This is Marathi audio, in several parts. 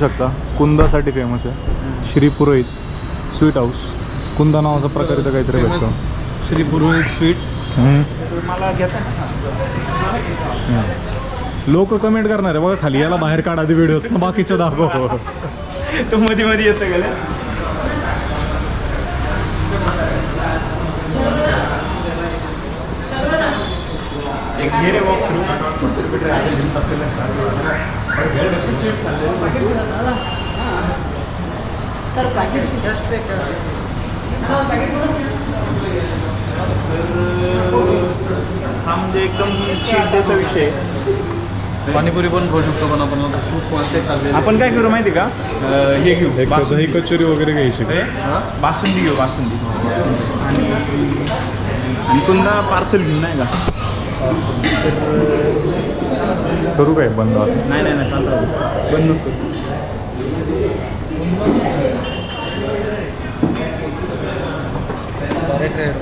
शकता. कुंदासाठी फेमस आहे. Shri Purohit sweet house. कुंदा नावाचा प्रकार इथं काहीतरी भेटतो. श्री पुरोहित स्वीट्स. हम्म. मला घेता लोक कमेंट करणार आहे. बघा खाली याला बाहेर काढा आधी व्हिडिओ बाकीचं दाखव. तो मध्ये मध्ये येतं गेलं एक घे रे walk through. Sir packet just पे हा म्हणजे एकदम dayचा विषय. पाणीपुरी पण खाऊ शकतो पण आपण आता खूप खाल्ले आपण काय करू माहिती का अं, हे घेऊ एक दही बासुंदी. कचोरी वगैरे घ्यायची हे? बासुंदी घेऊ बासुंदी आणि आणि कुंदा पार्सल घेऊ नाही का करू काय? बंद आता. नाही नाही नाही चालतं बंद नको.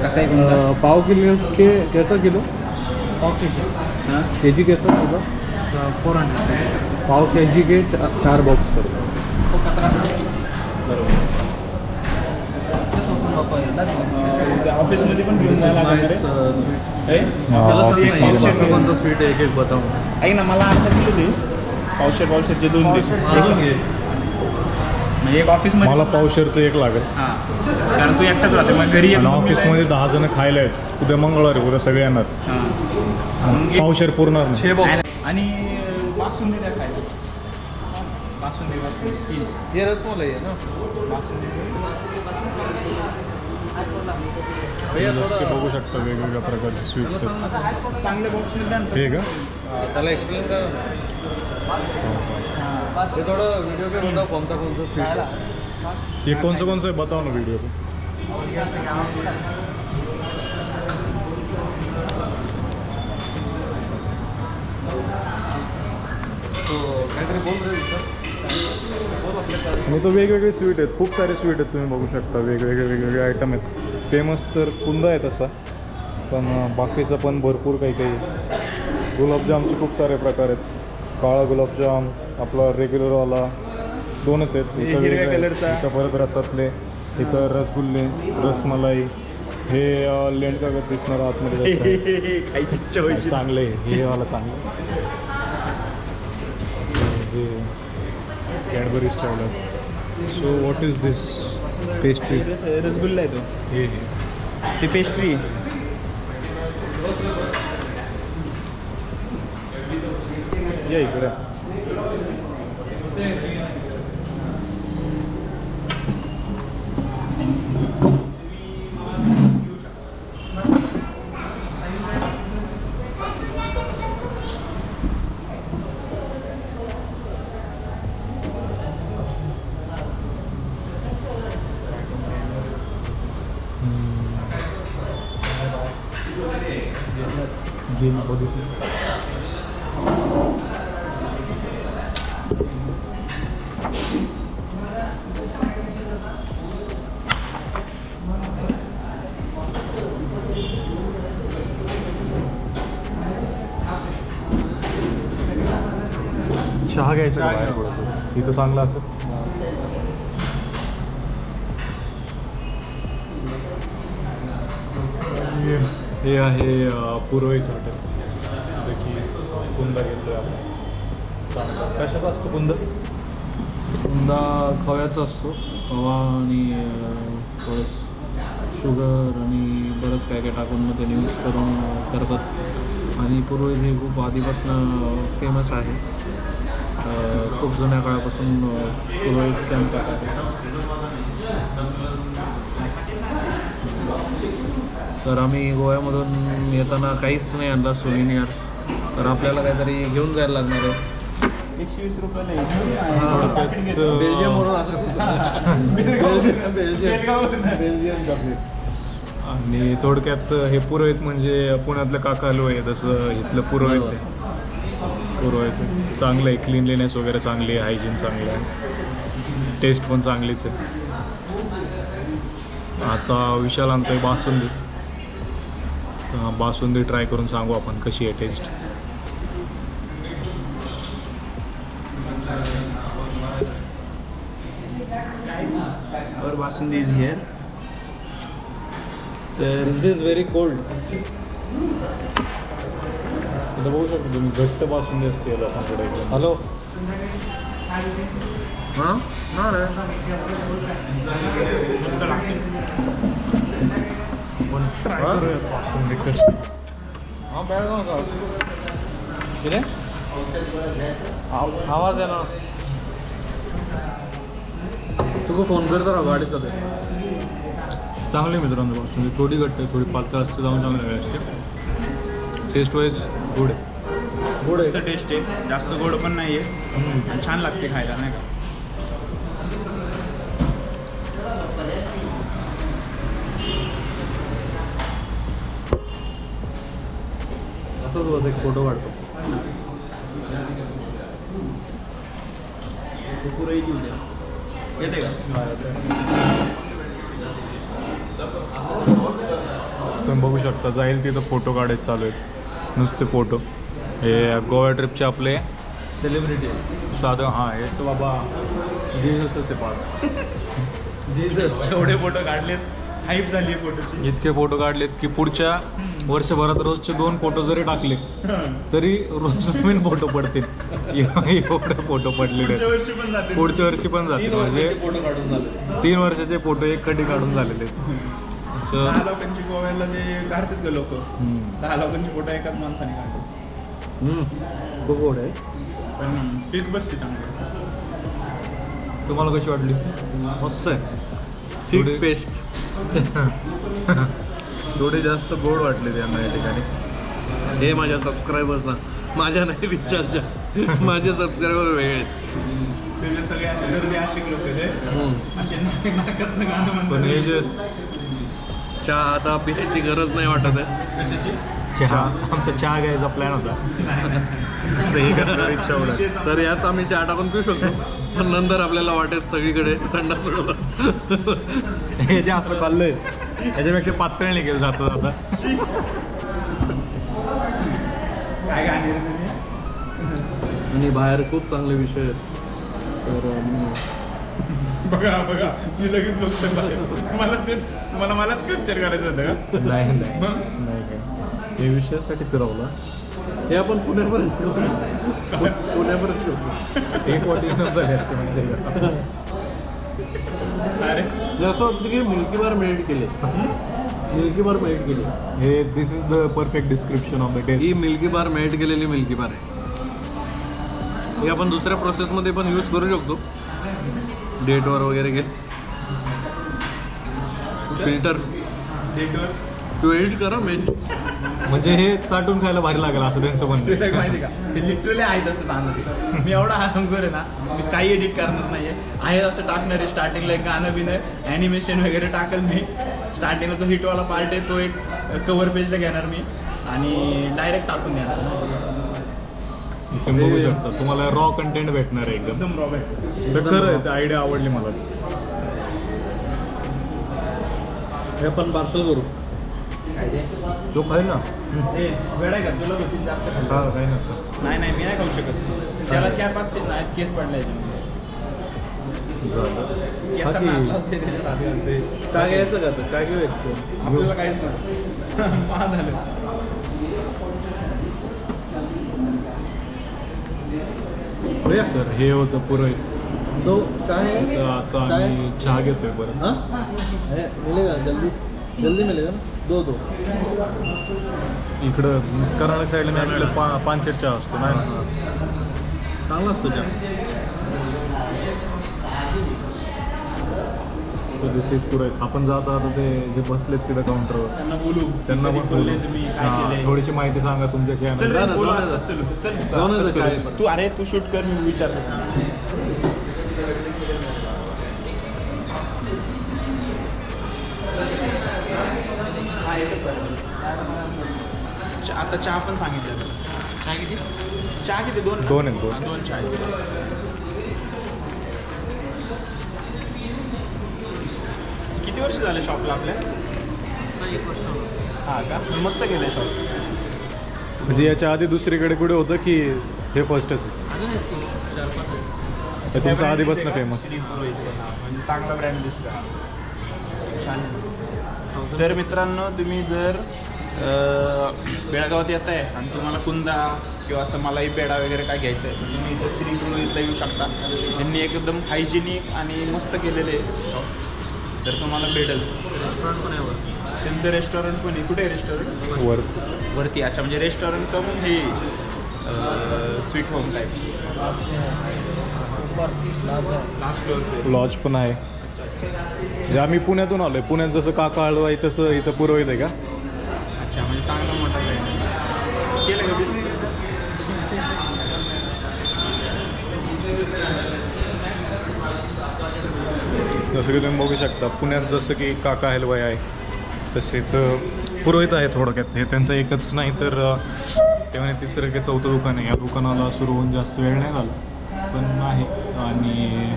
कसं आहे पाव किलो के कैसा किलो? हाँ? के जी कैसा होगा फोर हंड्रेड. पाव के जी के चार बॉक्स करो. ऑफिसमध्ये पण घेऊन जायला लागणार आहे. हे? हा, स्वीट एक एक बताऊ ऐक ना मला अर्धा किलो दे पावशेर पावशेरचे दोन दे म्हणजे एक ऑफिसमध्ये मला पावशेरचं एक लागेल. हां. कारण तू एकटाच राहते मग घरी आणि येऊन ऑफिसमध्ये दहा जण खायला आहेत. उद्या मंगळवार आहे उद्या सगळे येणार. हां. मग एक- पावशेर छे बॉक्स आणि बासुंदी द्या खायला बासुंदी बासुंदी. तीन. ये रसमलाई है ना? भैया जसं की थोडं बघू शकता वेगवेगळ्या प्रकारचे स्वीट्स आहेत. चांगल्या बॉक्समध्ये द्या ना हे का? हा, त्याला एक्सप्लेन करा. ना. ते थोडं व्हिडिओ पे बघा कोणता कोणता स्वीट आहे. हे कोणचं कोणचं आहे बताव ना व्हिडिओ तो काहीतरी बोल रहे हो सर आणि तो वेगवेगळे स्वीट आहेत खूप सारे स्वीट आहेत तुम्ही बघू शकता. वेगवेगळे वेगवेगळे आयटम आहेत. फेमस तर कुंदा आहे तसा पण बाकीचं पण भरपूर काही काही आहे. गुलाबजामचे खूप सारे प्रकार आहेत. काळा गुलाबजाम आपला रेग्युलरवाला दोनच आहेत. इथं परत रसातले इथं रसगुल्ले रसमलाई. हे अं, लेंड कागद दिसणार आतमध्ये चांगलं हे वाला चांगलं. हे Cadbury style so what is this pastry रस- रसगुल्ला आहे तो. हे हे. ते पेस्ट्री या इकडे. गेली बघितली. चांगलं असं हे- आहे पुरोहित हॉटेल. जे की कुंदा घेतोय आपण. कशाचा असतो कुंद कुंदा खव्याचा असतो. खवा आणि थोडं शुगर आणि बरंच काय काय टाकून मग ते मिक्स करून करतात. आणि पुरोहित हे खूप आधीपासून फेमस आहे. खूप जुन्या काळापासून पुरोहित कॅम्प तर आम्ही गोव्यामधून येताना काहीच नाही आणला सोलिनियर्स तर आपल्याला काहीतरी घेऊन जायला लागणार आहे. एकशे वीस बेल्जियम आणि थोडक्यात हे पुरोहित म्हणजे पुण्यातलं काकालू आहे तसं इथलं पुरोहित आहे. पुरोहित चांगलं आहे. क्लिनलीनेस वगैरे चांगली आहे हायजीन चांगलं आहे. टेस्ट पण चांगलीच आहे. आता विशाल आणतोय बासुंदी. तर बासुंदी ट्राय करून सांगू आपण कशी आहे taste our Basundi is here. तर इज दिस व्हेरी कोल्ड इथं बघू शकतो तुम्ही घट्ट बासुंदी असते लोकांकडे हॅलो? हां? हां रे. पण ट्राय करूया बासुंदी कशी. हां बेळगाव का किती आव- आवाज आहे ना. तुका फोन करतो राव गाडीत कधी चांगली मित्रांनो बासुंदी. थोडी घट्ट आहे थोडी पातळ असते जाऊन चांगली असते टेस्ट वाईज गुड आहे. गोड मस्त टेस्ट आहे. जास्त गोड पण नाही आहे आणि छान लागते खायला नाही का? असंच होत एक फोटो काढतो. येते का? तुम्ही बघू शकता जाईल तिथं फोटो काढायचे चालू आहेत नुसते फोटो. हे गोवा ट्रिपचे आपले सेलिब्रिटी साधं हां हे तर बाबा जीजसच आहे पाहत. जीजस. एवढे फोटो काढलेत. हाईप झाली आहे फोटोची. इतके फोटो काढलेत की पुढच्या वर्षभरात रोजचे दोन फोटो जरी टाकले तरी रोज नवीन फोटो पडतील. एवढे फोटो पडलेले पुढच्या वर्षी पण जातील. म्हणजे तीन वर्षाचे फोटो एक कधी काढून झालेले आहेत दहा लोकांची गोव्याला जे काढतात का लोक. हम्म. दहा लोकांची फोटो एकाच माणसाने काढतात. खूप गोड आहे. पण ठीक बसते चांगलं. तुम्हाला कशी वाटली? मस्त आहे. थोडी- थिक पेस्ट थोडी जास्त गोड वाटली त्यांना या ठिकाणी. हे माझ्या सबस्क्रायबर्सना माझ्या नाही विचारच्या. माझे सबस्क्रायबर वेगळे आहेत. त्याचे सगळे असे गर्दी असे लोक जे हम्म. असे नाटक नाटकात गाणं पण हे जे म्हणतात चहा आता पिण्याची गरज नाही वाटत आहे. चहा. आमचा चहा घ्यायचा प्लॅन होता. तर हे इच्छा. तर यात आम्ही चहा टाकून पिऊ शकतो. पण नंतर आपल्याला वाटेत सगळीकडे संडास सोडला हे जे असं खाल्लंय याच्यापेक्षा पातळ निघेल जाता जाता? आणि बाहेर खूप चांगले विषय आहेत. तर बघा बघा. मी लगेच बघतो मला तेच मला मलाच कॅप्चर करायचं होतं का? नाही नाही. काय हे विषयासाठी फिरवला. हे आपण पुण्यापर्यंत पुण्यापर्यंत घेऊ. एक वाटी झाली असते माहिती? अरे. असं वाटतं की मिल्की बार मेल्ट केले. मिल्की बार मेल्ट केली. हे this is the perfect description of the taste he Milkybar melt केलेली मिल्की बार आहे. हे आपण दुसऱ्या प्रोसेसमध्ये पण यूज करू शकतो. डेटवर वगैरे घे फिल्टर. तू एडिट करा मेन म्हणजे हे चाटून खायला भारी लागेल असं त्यांचं तुला एक म्हणणं माहिती का? हे लिटरली आहे तसं सांगत मी एवढा आरामखोर आहे ना मी काही एडिट करणार नाहीये. आहे असं टाकणार आहे स्टार्टिंगला एक गाणं बिणं. ॲनिमेशन वगैरे टाकल मी. स्टार्टिंगला तो हिटवाला पार्ट आहे तो एक कवर पेजला घेणार मी. आणि डायरेक्ट टाकून देणार. तुम्ही बघू शकता. तुम्हाला रॉ कंटेंट भेटणार आहे एकदम. रॉबर्ट तर खरं आहे आयडिया आवडली मला. हे आपण पार्सल करू तो? खाईल ना? ए वेळ आहे का? तुला जास्त खाल्लं. हा काही नसतं नाही नाही मी नाही खाऊ शकत. त्याला कॅप असते ना केस घालते. काय घ्यायचं का तर काय घेऊ आपल्याला काहीच नाही. झालं. तर हे होतं पुरं दो चाय तर आता आम्ही चहा घेतोय बरं हाँ? मिलेगा जल्दी. जल्दी मिलेगा ना? दो दो. इकडं कर्नाटक साईडला मी पा पानशेट चहा असतो नाही? चांगला असतो चहा. दिस इज पुरं आपण जाता आता ते जे बसलेत तिथं काउंटरवर त्यांना बोलू त्यांना पण बोलले बोलू. तुम्ही काय केलंय थोडीशी माहिती सांगा तुमच्या चल रे, बोलू आता. चल चल काय? करू. तू अरे तू शूट कर मी विचारतो हा, एकच पाहिजे. चा- आता चहा पण सांगितलं चहा किती चहा किती दोन ना? दोन आहेत, दोन. हा, दोन चहा आहेत. किती वर्ष झाले शॉपला आपल्या? हा का? मस्त केलं शॉप म्हणजे याच्या आधी दुसरीकडे कुठे होतं की हे फर्स्टच आहे. तर तुमचं आधीपासून फेमस श्री पुरोहितचं नाव. म्हणजे चांगला ब्रँड दिसतो छान आहे. तर मित्रांनो तुम्ही जर अं, बेळगावात येत आहे आणि तुम्हाला कुंदा किंवा असं मलाई पेढा वगैरे काय घ्यायचं आहे तर तुम्ही इथं श्री पुरोहितला येऊ शकता. त्यांनी एकदम हायजेनिक आणि मस्त केलेले आहे. तर तुम्हाला भेटेल. रेस्टॉरंट पण आहे वर. त्यांचं रेस्टॉरंट पण आहे. कुठे आहे रेस्टॉरंट वरतीच वरती अच्छा. म्हणजे रेस्टॉरंट कम हे स्वीट होम टाईप लाजा. लास्ट फ्लोअर लॉज पण आहे. म्हणजे आम्ही पुण्यातून आलोय. पुण्यात जसं काका हळवा आहे तसं इथं पुरोहित आहे का? अच्छा म्हणजे चांगलं मोठं आहे. केलं का जसं की तुम्ही बघू शकता पुण्यात जसं की काका हलवाई आहे तसे तर पुरोहित आहे थोडक्यात. हे त्यांचं एकच नाही तर अं, ते म्हणे तिसरं की चौथं दुकान आहे. या दुकानाला सुरू होऊन जास्त वेळ नाही झाला पण आहे. आणि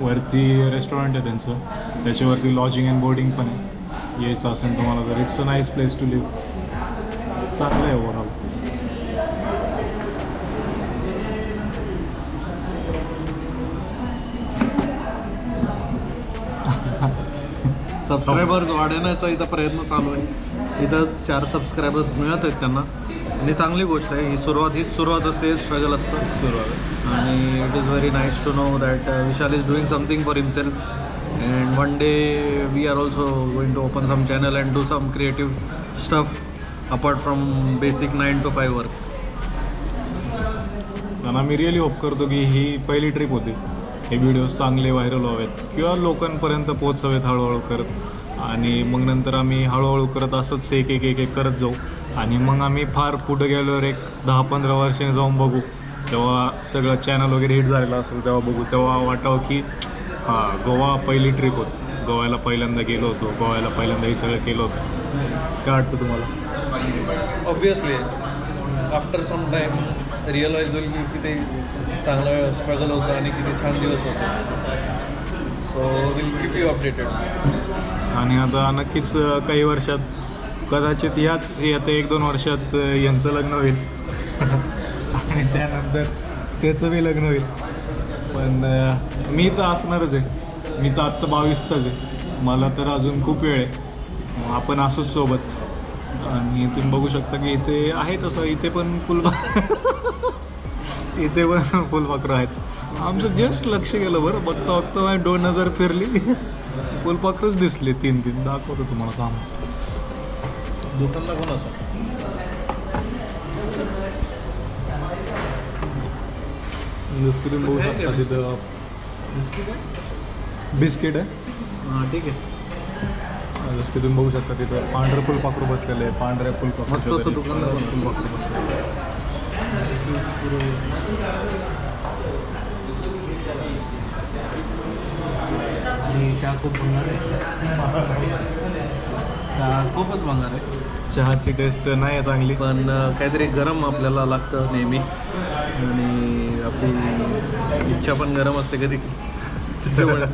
वरती रेस्टॉरंट आहे त्यांचं. त्याच्यावरती लॉजिंग अँड बोर्डिंग पण आहे. यायचं असेल तुम्हाला तर it's a nice place to live चांगलं आहे ओव्हरऑल सबस्क्रायबर्स वाढवण्याचा इथं प्रयत्न चालू आहे. इथंच चार सबस्क्रायबर्स मिळत आहेत त्यांना. आणि चांगली गोष्ट आहे ही सुरुवात हीच सुरुवात असते स्ट्रगल असतं. सुरुवात. आणि it is very nice to know that Vishal is doing something for himself and one day we are also going to open some channel and do some creative stuff apart from basic nine to five work आणि आम्ही रिअली होप करतो की ही पहिली ट्रिप होती. हे व्हिडिओज चांगले व्हायरल व्हावेत. किंवा लोकांपर्यंत पोचावेत हळूहळू करत. आणि मग नंतर आम्ही हळूहळू करत असंच एक एक एक एक करत जाऊ. आणि मग आम्ही फार पुढं गेल्यावर एक दहा पंधरा वर्षाने जाऊन बघू. तेव्हा सगळं चॅनल वगैरे हिट झालेलं असेल तेव्हा बघू. तेव्हा वाटावं की हां गोवा पहिली ट्रिप होती. गोव्याला पहिल्यांदा गेलो होतो. गोव्याला पहिल्यांदा हे सगळं केलं होतं. काय वाटतं तुम्हाला? Obviously after some time realise होईल की ते चांगलं स्ट्रगल होतं आणि किती छान दिवस होते. So will keep you updated आणि आता नक्कीच काही वर्षात कदाचित याच आता एक दोन वर्षात यांचं लग्न होईल. आणि त्यानंतर त्याचं बी लग्न होईल. पण मी तर असणारच आहे. मी तर आत्ता बावीसचाच आहे. मला तर अजून खूप वेळ आहे. मग आपण असोच सोबत. आणि तुम्ही बघू शकता की इथे आहे तसं इथे पण फुल इथे पण फुलपाखरं आहेत. आमचं जस्ट लक्ष गेलं बरं. बघता बघता माझी दोन हजार फिरली. फुलपाखरच दिसले तीन तीन. दाखवतो तुम्हाला काम दुकान दाखवून असं? बघू शकता तिथं बिस्किट आहे? हां ठीक आहे. जसं की तुम्ही बघू शकता तिथं. पांढरं फुलपाखरू बसलेलं आहे पांढऱ्या फुलपाखरू मस्त असं दुकान दाखवून फुलपाखरू बसलेलं आहे आणि चहा खूप आहे. चहा खूपच भंगार आहे. चहाची टेस्ट नाही आहे चांगली. पण काहीतरी गरम आपल्याला लागतं नेहमी. आणि आपली इच्छा पण गरम असते कधी. त्याच्यामुळे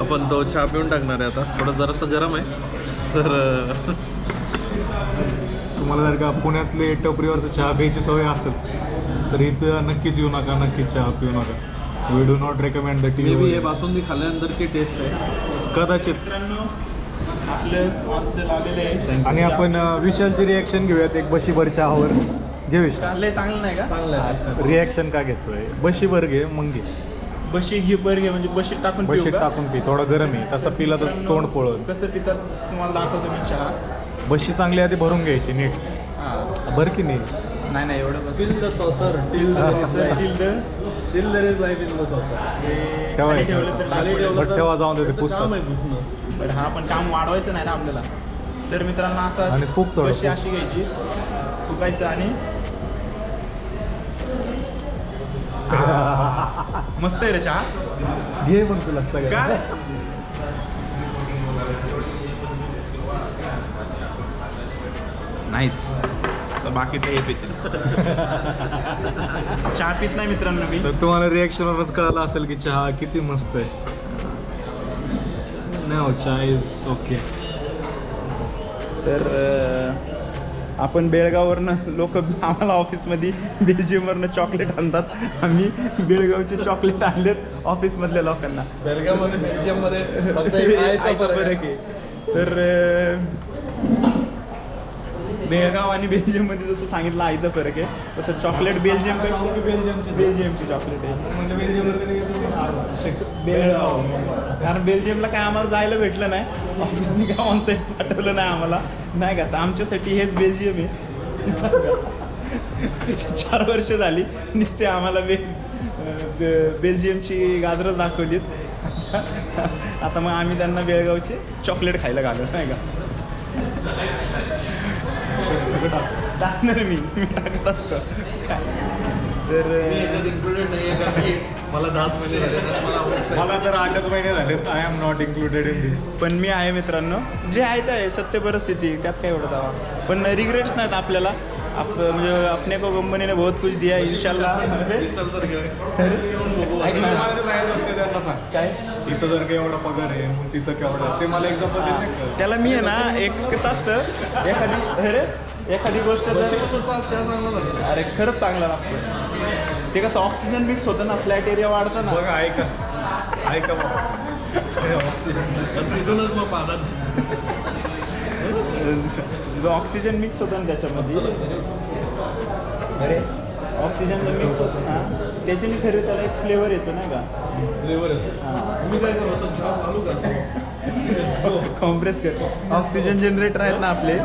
आपण तो चहा पिऊन टाकणार आहे आता. थोडं जरासं गरम आहे. तर तुम्हाला जर का पुण्यातले टपरीवरचं चहा प्यायची सवय असेल तर इथं नक्कीच येऊ नका नक्कीच चहा पिऊ नका. We do not recommend the tea may be हे बासुंदी खाल्ल्यानंतरची टेस्ट आहे. कदाचित. मित्रांनो आपलं पार्सल आलेलं आहे आणि आपण अ, विशालची रिॲक्शन घेऊयात एक बशीभर चहावर. घे विशाल. चांगलं नाही का? चांगलं आहे. रिॲक्शन का घेतोय? बशीभर घे मग घे. बशी घे बर घे म्हणजे बशीत टाकून पिऊ बशीत का? टाकून पी थोडा गरम आहे. तसा पिला तर तोंड पळल. कसं पितात तुम्हाला दाखवतो मी चहा. बशी चांगली आधी भरून घ्यायची नीट. हा. भर की नाही नाही नाही एवढं बस till the saucer till. Till the till there is life in the saucer ठेवायचं. ठेवलं तर खाली टाकू. ठेवलं बट तर तेव्हा जाऊन दे ते त्याचं पुसतात. काम आहे पुसणं. हा पण काम वाढवायचं नाही ना आपल्याला तर मित्रांनो असं आणि खूप थोडं, खूप. अशी घ्यायची फुकायचं आणि मस्त आहे रे चहा घे मग तुला सगळं काय नाईस तर बाकीचं हे पितील चहा पित नाही मित्रांनो मी. तर तुम्हाला रिॲक्शनवरच कळालं असेल की चहा किती मस्त आहे. नाही चहा इज ओके तर आपण बेळगाववरनं लोक आम्हाला ऑफिसमध्ये बेल्जियमवरनं चॉकलेट आणतात. आम्ही बेळगावचे चॉकलेट आणलेत ऑफिसमधल्या लोकांना. बेळगावमध्ये बेल्जियममध्ये तर बेळगाव आणि बेल्जियममध्ये जसं सांगितलं आईचा फरक आहे तसं चॉकलेट बेल्जियम बेल्जियमची बेल्जियमची चॉकलेट आहे. बेळगाव. कारण बेल्जियमला काय आम्हाला जायला भेटलं नाही. ऑफिसनी काय ऑनसाईट पाठवलं नाही आम्हाला. नाही का? तर आमच्यासाठी हेच बेल्जियम आहे. चार वर्ष झाली. नुसते आम्हाला बे बेल्जियमची गाजरच दाखवलीत. आता मग आम्ही त्यांना बेळगावचे चॉकलेट खायला घालू नाही का? टाकणार मी. मी टाकत असतो. तर मला दहाच महिने झाले तर मला outside- मला तर आठच महिने झाले I am not included in this पण मी आहे मित्रांनो. जे आहे ते आहे सत्य परिस्थिती त्यात काय एवढं दावा पण रिग्रेट्स नाहीत आपल्याला. आप म्हणजे अपने को कंपनी ने बहुत कुछ दिया सांग काय? इथं जर काही एवढा पगार आहे मग तिथं केवढा ते मला एक्झाम्पल देत त्याला मी आहे ना एक कसं असतं एखादी अरे एखादी गोष्ट अरे खरंच चांगला लागतो ते कसं ऑक्सिजन मिक्स होतं ना फ्लॅट एरिया वाढतं ना. बघा ऐका. ऐका बाबा तिथूनच मग पाहतात. जो ऑक्सिजन मिक्स होतो ना त्याच्यामध्ये? अरे. ऑक्सिजन मिक्स होतो ना? त्याच्याने खरे त्याला एक फ्लेवर येतो ना का? फ्लेवर मी काय करतो? करतो कॉम्प्रेस कर. ऑक्सिजन जनरेटर आहेत ना आपले?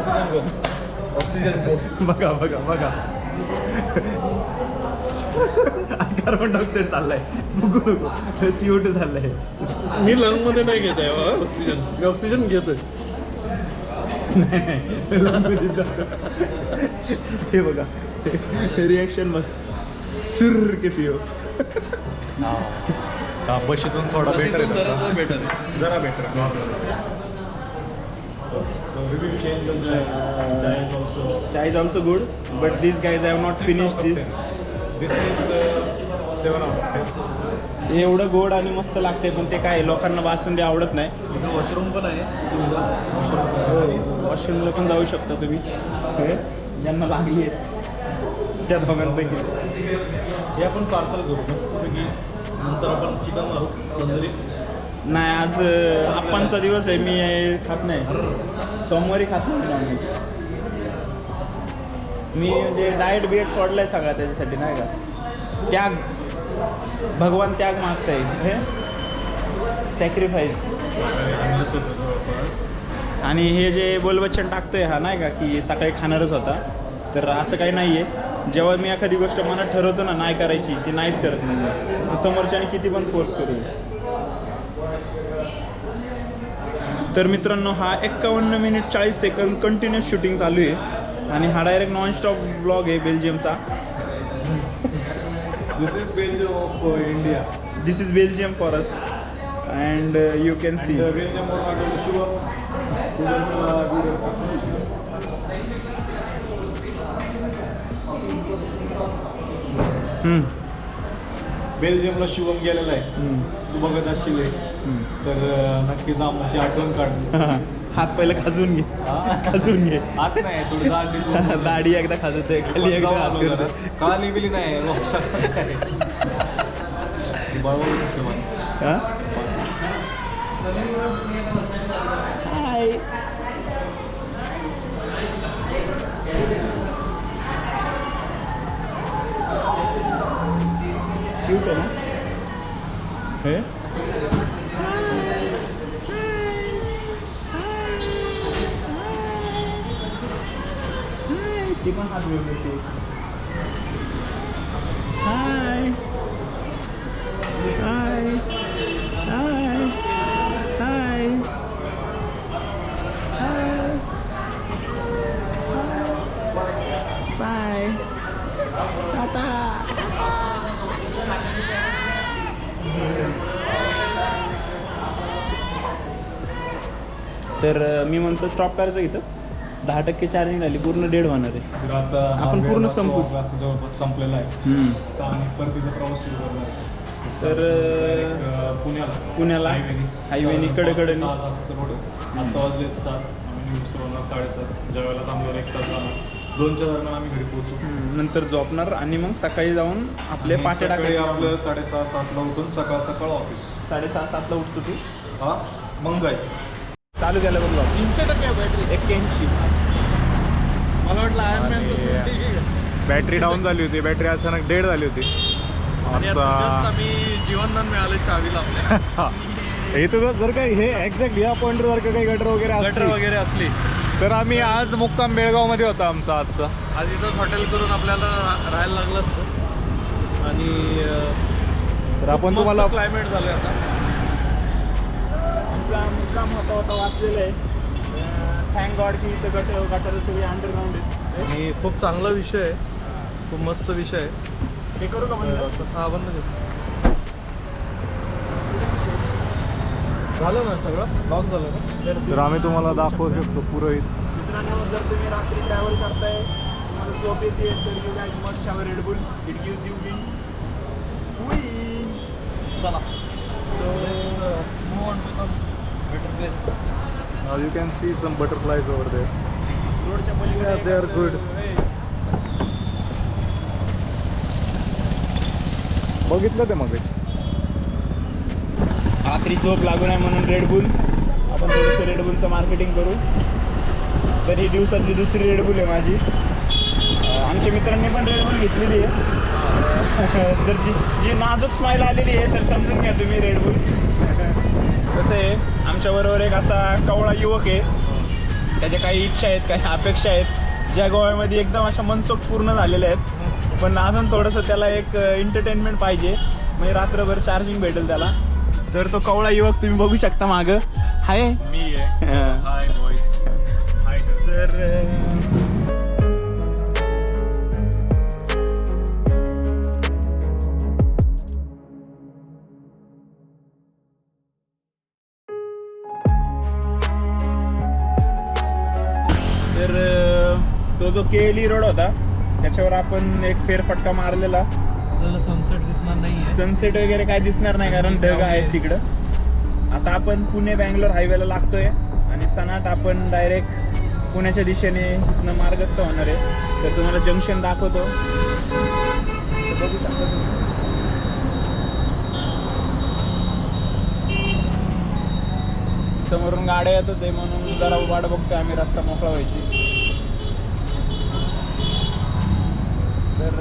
ऑक्सिजन बघा बघा बघा. कार्बन डायऑक्साईड चाललाय. बघू. नको सी ओ टू चाललाय. मी लंगमध्ये नाही घेत आहे ऑक्सिजन मी ऑक्सिजन घेतोय. हे बघा. रिॲक्शन बघ सुर के पिओ हा बशीतून थोडा बेटर better आहे. जरा better chai is also good but this guys I have not finish this this is seven out एवढं गोड आणि मस्त लागते पण ते काय लोकांना बासुंदी आवडत नाही. इथं वॉशरूम पण आहे. वॉशरूमला पण जाऊ शकता तुम्ही. हे, ज्यांना लागली आहे त्या दोघांपैकी. हे आपण पार्सल करू मस्तपैकी नंतर आपण चिकन मारू. तंदुरी. नाही आज आप्पांचा दिवस आहे मी खात नाही. सोमवारी खात नाही नॉनव्हेज मी म्हणजे डाएट बिएट सोडलाय सगळा त्याच्यासाठी नाही का? त्याग भगवान त्याग मागताय. हे? सॅक्रिफाईस आणि हे जे बोलवचन टाकतोय हा नाही का की सकाळी खाणारच होता. तर असं काही नाही आहे जेव्हा मी एखादी गोष्ट मनात ठरवतो ना नाही करायची ती नाहीच करत नाही समोरच्याने किती पण फोर्स करू. तर मित्रांनो हा एक्कावन्न मिनिट चाळीस सेकंद कंटिन्युअस शूटिंग चालू आहे. आणि हा डायरेक्ट नॉनस्टॉप ब्लॉग आहे बेल्जियमचा this is Belgium of India this is Belgium for us and you can see Belgium बेल्जियमला Shivam गेलेला आहे. तू बघत असशील हे. तर अं, नक्कीच आमची आठवण काढ. हात पहिला खाजून घे. खाजून घे. नाही थोडी दाढी दाढी एकदा खाजवतोय खाली एकदा हात करतोय. का लिहिली नाही मला. हा? हाय. क्यूट आहे ना? हे? तर मी म्हणतो स्टॉप करायचं इथं. दहा टक्के चार्जिंग झाली पूर्ण डेड होणार आहे. तर आता आपण पूर्ण संपू. क्लास जवळपास संपलेला आहे. तर आम्ही परतीचा प्रवास सुरू करणार आहे. तर Direct, अं, अं, पुण्याला. पुण्याला हायवेने. कडेकडेने. रोड आहे. आता वाजलेत सात. आम्ही निघतो साडेसात. ज्या वेळेला थांबलेलं एक तास झाला दोनच्या दरम्यान आम्ही घरी पोहोचू. हम्म, नंतर झोपणार आणि मग सकाळी जाऊन आपले आणि पाचे सकाळी टाकायचे आपलं साडेसहा सातला उठून सकाळ सकाळ ऑफिस. साडेसहा सातला उठतो तू. हा? मग जाईल चालू केलं बघ बाबा. तीनशे टक्के बॅटरी एक्क्याऐंशी. मला वाटलं आयर्नमॅनचं बॅटरी डाऊन झाली होती. बॅटरी अचानक डेड झाली होती. आम्ही जीवनदान मिळाले चावीला. आपल्या हे तर जर काही हे एक्झॅक्ट या पॉईंटवर जर का काही गटर वगैरे गटर वगैरे असली. तर आम्ही आज मुक्काम बेळगावमध्ये होता आमचा आजचा. आज इथंच हॉटेल करून आपल्याला राहायला लागलं असतं. आणि तर आपण तुम्हाला क्लायमेट झालंय आता. आमचा मुक्काम होता होता वाचलेलं आहे. थँक गॉड की इथं गटर गटर सगळी अंडरग्राऊंड आहेत. आणि खूप चांगला विषय आहे. खूप मस्त विषय आहे. हे करू का बंद? हा बंद कर. झालं ना सगळं? लॉक झालं का? तर आम्ही तुम्हाला दाखवू शकतो पुरोहित. मित्रांनो जर तुम्ही रात्री ट्रॅव्हल करताय तुम्हाला झोप येते तर you guys must have Red Bull it gives you wings wings चला. So move on to some better you can see some butterflies over the रोडच्या पलीकडे Yeah, they are good. बघितलं ते मग. रात्री झोप लागू नये म्हणून रेडबुल आपण थोडंसं रेडबुलचं मार्केटिंग करू. तर ही दिवसातली दुसरी रेडबुल आहे माझी. आमच्या मित्रांनी पण रेडबुल घेतलेली आहे. तर जी जी नाजूक स्माईल आलेली आहे तर समजून घ्या तुम्ही रेडबुल कसं आहे आमच्याबरोबर एक असा कवळा युवक आहे. त्याच्या काही इच्छा आहेत काही अपेक्षा आहेत. ज्या गोव्यामध्ये एकदम अशा मनसोक्त पूर्ण झालेल्या आहेत. पण अजून थोडंसं त्याला एक एंटरटेनमेंट पाहिजे. म्हणजे रात्रभर चार्जिंग भेटेल त्याला. तर तो कवळा युवक तुम्ही बघू शकता मागं. हाय. मी आहे. हाय बॉईस हाय तर केली रोड होता. त्याच्यावर आपण एक फेरफटका मारलेला. आपल्याला सनसेट दिसणार नाही सनसेट वगैरे काय दिसणार नाही कारण ढग आहेत तिकडं. आता आपण पुणे बँगलोर हायवेला लागतोय आणि सनाट आपण डायरेक्ट पुण्याच्या दिशेने इथनं मार्गस्थ होणार आहे. तर तुम्हाला जंक्शन दाखवतो. तर बघू शकता तुम्ही. समोरून गाड्या येत होते म्हणून जरा वाट बघतोय आम्ही रस्ता मोकळा व्हायची. तर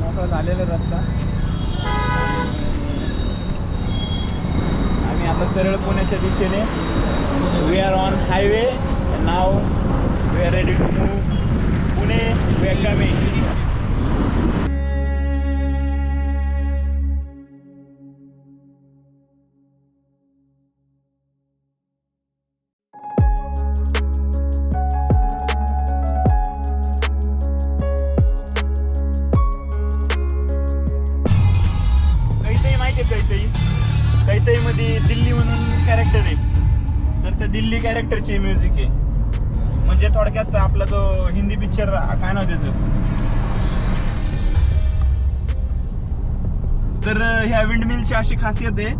मोकळा झालेला रस्ता. आम्ही आता सरळ पुण्याच्या दिशेने we are on highway now we are ready to move Pune welcoming त्या दिल्ली कॅरेक्टरची म्युझिक आहे. म्हणजे थोडक्यात आपला जो हिंदी पिक्चर काय नाव त्याचं? तर ह्या विंडमिलची अशी खासियत आहे.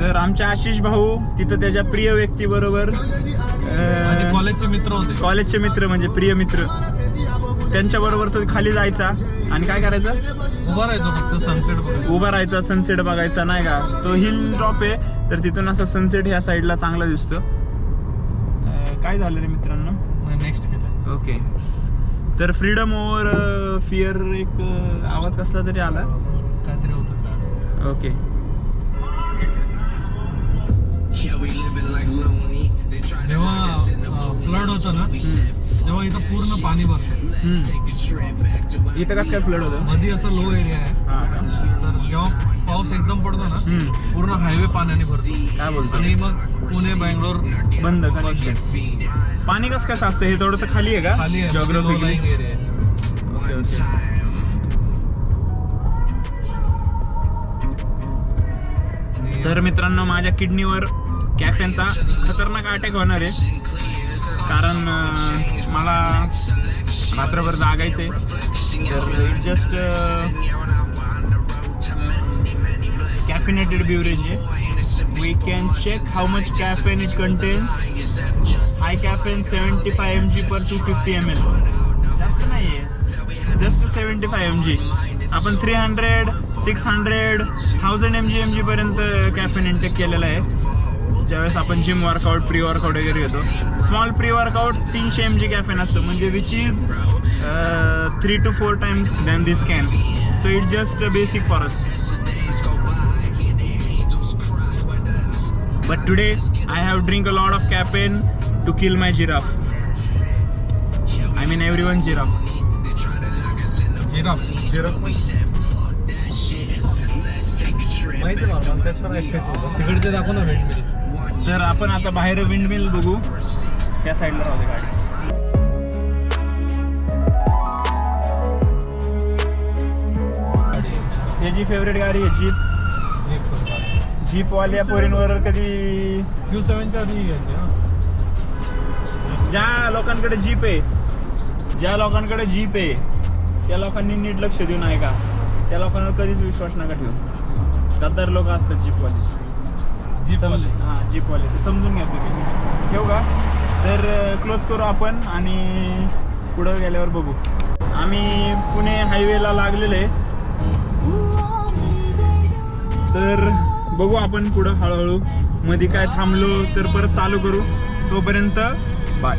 तर आमचे आशिष भाऊ तिथं त्याच्या प्रिय व्यक्ती बरोबर कॉलेजचे मित्र होते. कॉलेजचे मित्र म्हणजे प्रिय मित्र. त्यांच्या बरोबर तो खाली जायचा. आणि काय करायचं? उभा राहायचो फक्त सनसेट उभा राहायचा सनसेट बघायचा नाही का? तो हिल ड्रॉप आहे. तर तिथून असा सनसेट ह्या साईडला चांगला दिसतो. काय झालं रे मित्रांनो? नेक्स्ट केलं. ओके तर फ्रीडम ओव्हर फिअर एक आवाज कसला तरी आला. काहीतरी होतं का? ओके जेव्हा फ्लड होतं ना? तेव्हा इथं पूर्ण पाणी भरतं. इथं कसं काय फ्लड होतं? मध्ये असं लो एरिया आहे? तर जेव्हा पाऊस एकदम पडतो ना. पूर्ण हायवे पाण्याने भरतो. काय बोलतो? आणि मग पुणे बँगलोर बंद कनेक्शन पाणी कसं कसं असतं? हे थोडंसं खाली आहे का? खाली एरिया ओके ओके. आणि तर मित्रांनो माझ्या किडनीवर कॅफेनचा खतरनाक अटॅक होणार आहे. कारण मला रात्रभर जागायचं आहे तर जस्ट कॅफिनेटेड ब्युरेज आहे. We can check how much caffeine it contains high caffeine seventy five M G per two fifty M L जास्त नाहीये. Just seventy five M G आपण three hundred six hundred thousand M G M जीपर्यंत कॅफेन इंटेक केलेलं आहे. ज्यावेळेस आपण जिम वर्कआउट प्री वर्कआउट वगैरे घेतो. स्मॉल प्री वर्कआउट तीनशे एम जी कॅफेन असतं. म्हणजे which is three two four times than this can so it just basic for us but today I have drink a lot of caffeine to kill my giraffe I mean every one giraffe giraffe माहिती मला त्याच्यावर ऐकायचं होतं. तिकडचे दाखव ना भेट. तर आपण आता बाहेर विंडमिल बघू. त्या साईडला राहते गाडी. याची फेवरेट गाडी आहे जीप जीपवाल्या पोरींवर कधी क्यू सेवनच्या ज्या लोकांकडे जीप आहे ज्या लोकांकडे जीप आहे त्या लोकांनी नीट लक्ष देऊ नये का त्या लोकांवर कधीच विश्वास नका ठेवू. गद्दार लोक असतात जीपवाले जीपवाले. हां जीपवाले ते समजून घ्या तुम्ही. ठेवू का? तर क्लोज करू आपण आणि पुढं गेल्यावर बघू. आम्ही पुणे हायवेला लागलेले तर बघू आपण पुढं हळूहळू. मध्ये काय थांबलो तर परत चालू करू. तोपर्यंत बाय